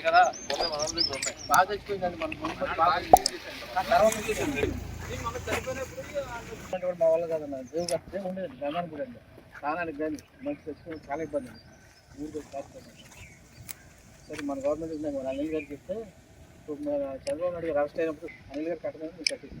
కదా బాగా చచ్చిపోయిందండి మన బాగా తర్వాత మా వల్ల కదన్న దేవుడు ఉండేది గంగాన కూడా అండి స్నానానికి కానీ మంచి తెచ్చుకుని చాలా ఇబ్బంది అండి ఊరికి కాకపోతే సరే మన గవర్నమెంట్ మన అనిల్ గారికి చెప్తే ఇప్పుడు మన చంద్రబాబు నాయుడు గారు అరెస్ట్ అయినప్పుడు అనిల్ గారు కట్టడం మీరు కట్టేసి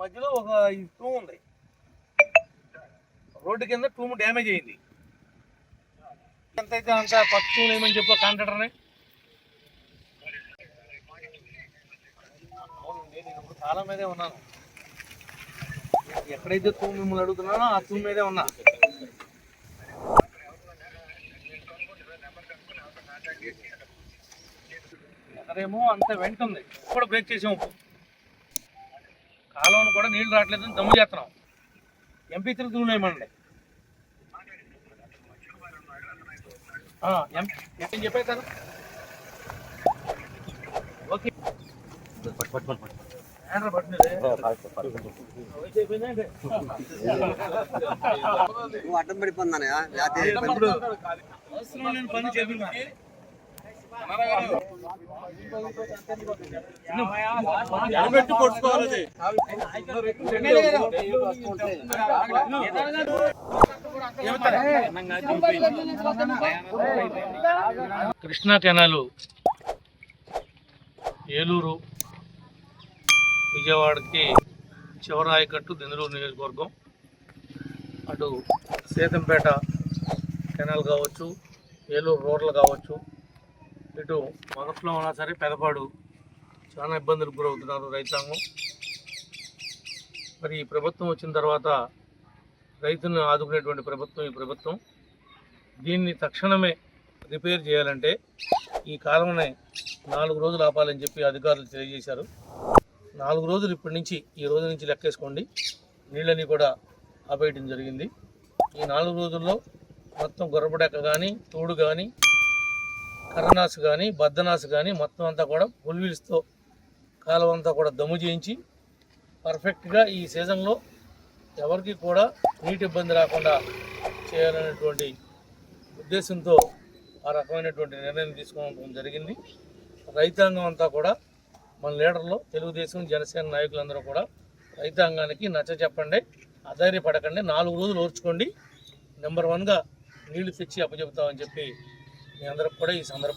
మధ్యలో ఒక ఈ టూమ్ ఉంది. రోడ్డు కింద టూమ్ డ్యామేజ్ అయింది. ఎంత అయితే అంత కొత్త టూమ్ ఏమని చెప్పు కాంట్రాక్టర్ని? అవునండి నేను చాలా మీదే ఉన్నాను. ఎక్కడైతే తూము మిమ్మల్ని అడుగుతున్నానో ఆ తూము మీదే ఉన్నా. ఎక్కడేమో అంత వెంట ఉంది. కూడా బ్రేక్ చేసాము. కాలువను కూడా నీళ్ళు రావట్లేదని దమ్ము చేస్తున్నాం. ఎంపీ తిరిగి తూనేమండి ఏం చెప్పేశారు ఓకే. ఏంట్రా పట్టినది? వయసు అయిపోయిందా ఏంటి? అడ్డం లేని పని హెల్మెట్ ఎనబెట్టి కృష్ణా కెనాలు ఏలూరు విజయవాడకి చివరాయకట్టు ఆయకట్టు నియోజకవర్గం. అటు సీతంపేట కెనాల్ కావచ్చు ఏలూరు రోడ్లు కావచ్చు ఇటు మొదట్లో ఉన్నా సరే పెదపాడు. చాలా ఇబ్బందులకు గురవుతున్నారు రైతాంగం. మరి ఈ ప్రభుత్వం వచ్చిన తర్వాత రైతును ఆదుకునేటువంటి ప్రభుత్వం ఈ ప్రభుత్వం. దీన్ని తక్షణమే రిపేర్ చేయాలంటే ఈ కాలంలో నాలుగు రోజులు ఆపాలని చెప్పి అధికారులు తెలియజేశారు. నాలుగు రోజులు ఇప్పటి నుంచి ఈ రోజు నుంచి లెక్కేసుకోండి. నీళ్ళని కూడా ఆపేయడం జరిగింది. ఈ నాలుగు రోజుల్లో మొత్తం గొర్రపడక కానీ తోడు కానీ కర్రనాసు కానీ బద్దనాసు కానీ మొత్తం అంతా కూడా పుల్విల్స్తో కాలం అంతా కూడా దమ్ము చేయించి పర్ఫెక్ట్గా ఈ సీజన్లో ఎవరికి కూడా నీటి ఇబ్బంది రాకుండా చేయాలనేటువంటి ఉద్దేశంతో ఆ రకమైనటువంటి నిర్ణయం తీసుకోవడం జరిగింది. రైతాంగం అంతా కూడా మన లీడర్లో తెలుగుదేశం జనసేన నాయకులందరూ కూడా రైతాంగానికి నచ్చ చెప్పండి అధైర్యపడకండి నాలుగు రోజులు ఓర్చుకోండి నెంబర్ వన్గా నీళ్ళు తెచ్చి అప్పచెబుతామని చెప్పి మీ అందరికి కూడా ఈ సందర్భంగా